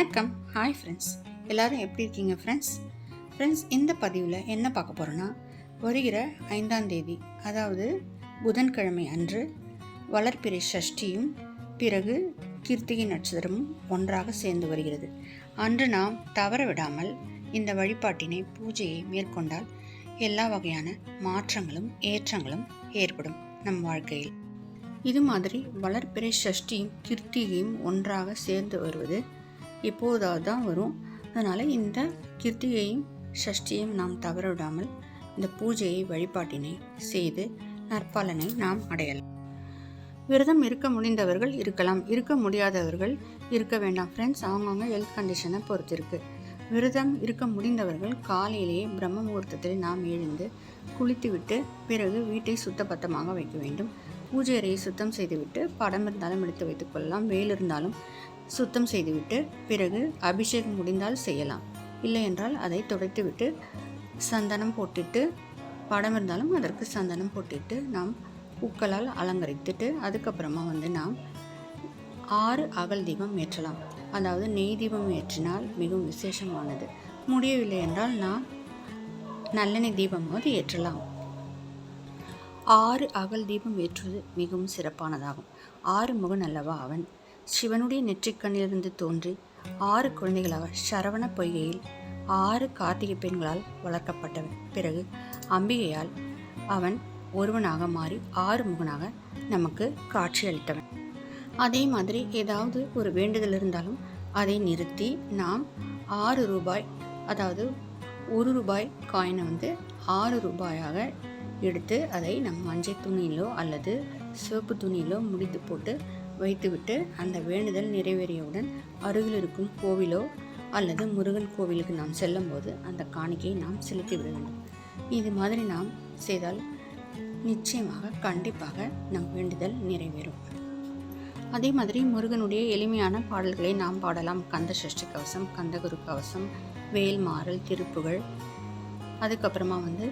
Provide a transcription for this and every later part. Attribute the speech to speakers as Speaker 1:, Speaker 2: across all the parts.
Speaker 1: வணக்கம். Hi friends எல்லாரும் எப்படி இருக்கீங்க ஃப்ரெண்ட்ஸ் ஃப்ரெண்ட்ஸ் இந்த பதிவில் என்ன பார்க்க போகிறோன்னா வருகிற ஐந்தாம் தேதி அதாவது புதன்கிழமை அன்று வளர்ப்பிறை சஷ்டியும் பிறகு கீர்த்திகை நட்சத்திரமும் ஒன்றாக சேர்ந்து வருகிறது. அன்று நாம் தவற விடாமல் இந்த வழிபாட்டினை பூஜையை மேற்கொண்டால் எல்லா வகையான மாற்றங்களும் ஏற்றங்களும் ஏற்படும் நம் வாழ்க்கையில். இது மாதிரி வளர்ப்பிறை சஷ்டியும் கிருத்திகையும் ஒன்றாக சேர்ந்து வருவது எப்போதாவது தான் வரும். அதனால் இந்த கிருத்தியையும் சஷ்டியையும் நாம் தவற விடாமல் இந்த பூஜையை வழிபாட்டினை செய்து நற்பலனை நாம் அடையலாம். விரதம் இருக்க முடிந்தவர்கள் இருக்கலாம். இருக்க முடியாதவர்கள் இருக்க வேண்டாம். ஃப்ரெண்ட்ஸ் அவங்கவுங்க ஹெல்த் கண்டிஷனை பொறுத்திருக்கு. விரதம் இருக்க முடிந்தவர்கள் காலையிலேயே பிரம்ம முகூர்த்தத்தில் நாம் எழுந்து குளித்துவிட்டு பிறகு வீட்டை சுத்தபத்தமாக வைக்க வேண்டும். பூஜை அறையை சுத்தம் செய்துவிட்டு படம் இருந்தாலும் எடுத்து வைத்துக்கொள்ளலாம் வேல் வெயில் இருந்தாலும் சுத்தம் செய்துவிட்டு பிறகு அபிஷேகம் முடிந்தால் செய்யலாம். இல்லை என்றால் அதை துடைத்துவிட்டு சந்தனம் போட்டுட்டு படம் இருந்தாலும் அதற்கு சந்தனம் போட்டுட்டு நாம் பூக்களால் அலங்கரித்துட்டு அதுக்கப்புறமா வந்து நாம் ஆறு அகல் தீபம் ஏற்றலாம். அதாவது நெய் தீபம் ஏற்றினால் மிகவும் விசேஷமானது. முடியவில்லை என்றால் நாம் நல்லெண்ணெய் தீபமாவது ஏற்றலாம். ஆறு அகல் தீபம் ஏற்றுவது மிகவும் சிறப்பானதாகும். ஆறு முகன் அல்லவா அவன். சிவனுடைய நெற்றிக்கண்ணிலிருந்து தோன்றி ஆறு குழந்தைகளாக சரவண பொய்கையில் ஆறு கார்த்திகை பெண்களால் வளர்க்கப்பட்டவன். பிறகு அம்பிகையால் அவன் ஒருவனாக மாறி ஆறு முகனாக நமக்கு காட்சி அளித்தவன். அதே மாதிரி ஏதாவது ஒரு வேண்டுதல் இருந்தாலும் அதை நிறுத்தி நாம் ஆறு ரூபாய் அதாவது ஒரு ரூபாய் காயினை வந்து ஆறு ரூபாயாக எடுத்து அதை நம் மஞ்சள் துணியிலோ அல்லது சிவப்பு துணியிலோ முடித்து போட்டு வைத்துவிட்டு அந்த வேண்டுதல் நிறைவேறியவுடன் அருகில் இருக்கும் கோவிலோ அல்லது முருகன் கோவிலுக்கு நாம் செல்லும்போது அந்த காணிக்கையை நாம் செலுத்தி விட வேண்டும் இது மாதிரி நாம் செய்தால் நிச்சயமாக கண்டிப்பாக நம் வேண்டுதல் நிறைவேறும். அதே மாதிரி முருகனுடைய எளிமையான பாடல்களை நாம் பாடலாம். கந்த சஷ்டி கவசம் கந்தகுரு கவசம் வேல் மாறல் திருப்புகள். அதுக்கப்புறமா வந்து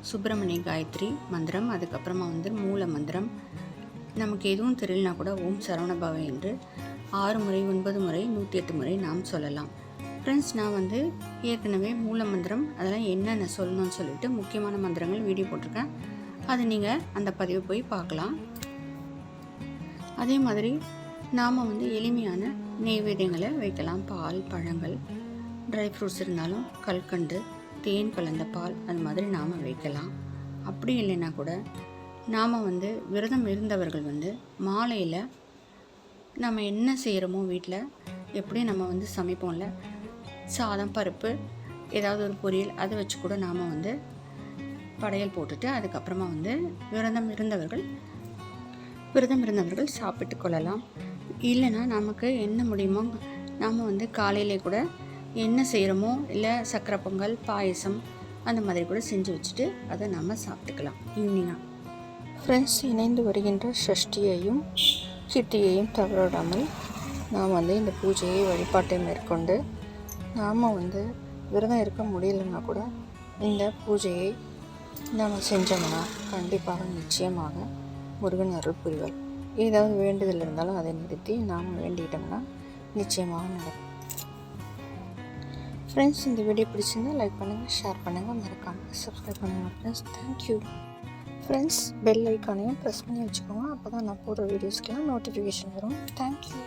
Speaker 1: சுப்பிரமணிய காயத்ரி மந்திரம். அதுக்கப்புறமா வந்து மூல மந்திரம். நமக்கு எதுவும் தெரியலனா கூட ஓம் சரவணபவ என்று ஆறு முறை ஒன்பது முறை நூற்றி எட்டு முறை நாம் சொல்லலாம். ஃப்ரெண்ட்ஸ் நான் வந்து ஏற்கனவே மூல மந்திரம் அதெல்லாம் என்னென்ன சொல்லணும்னு சொல்லிட்டு முக்கியமான மந்திரங்கள் வீடியோ போட்டிருக்கேன். அது நீங்கள் அந்த பதிவை போய் பார்க்கலாம். அதே மாதிரி நாம் வந்து எளிமையான நெய்வேதியங்களை வைக்கலாம். பால் பழங்கள் ட்ரை ஃப்ரூட்ஸ் இருந்தாலும் கல்கண்டு தேன் கலந்த பால் அது மாதிரி நாம் வைக்கலாம். அப்படி இல்லைன்னா கூட நாம் வந்து விரதம் இருந்தவர்கள் வந்து மாலையில் நம்ம என்ன செய்கிறோமோ வீட்டில் எப்படி நம்ம வந்து சமைப்போம்ல. சாதம் பருப்பு ஏதாவது ஒரு பொரியல் அதை வச்சு கூட நாம் வந்து படையல் போட்டுட்டு அதுக்கப்புறமா வந்து விரதம் இருந்தவர்கள் விரதம் இருந்தவர்கள் சாப்பிட்டு கொள்ளலாம். இல்லைன்னா நமக்கு என்ன முடியுமோ நாம் வந்து காலையிலே கூட என்ன செய்கிறோமோ இல்லை சக்கரை பொங்கல் பாயசம் அந்த மாதிரி கூட செஞ்சு வச்சுட்டு அதை நம்ம சாப்பிட்டுக்கலாம். ஈவினிங்காக ஃப்ரெண்ட்ஸ் இணைந்து வருகின்ற ஷஷ்டியையும் கிருத்தியையும் தவறாமல் நாம் வந்து இந்த பூஜையை வழிபாட்டை மேற்கொண்டு நாம் வந்து விரதம் இருக்க முடியலன்னா கூட இந்த பூஜையை நாம் செஞ்சோம்னா கண்டிப்பாக நிச்சயமாக முருகன் அருள் புரிவார். ஏதாவது வேண்டுதல் இருந்தாலும் அதை நிறுத்தி நாம் வேண்டிக்கிட்டோம்னா நிச்சயமாக நடக்கும். ஃப்ரெண்ட்ஸ் இந்த வீடியோ பிடிச்சிருந்தா லைக் பண்ணுங்கள் ஷேர் பண்ணுங்கள் மறக்காமல் சப்ஸ்கிரைப் பண்ணுங்கள் friends thank you friends bell ஐக்கானையும் ப்ரெஸ் பண்ணி வச்சுக்கோங்க. அப்போ தான் நான் போடுற வீடியோஸ்க்கெலாம் நோட்டிஃபிகேஷன் வரும். தேங்க்யூ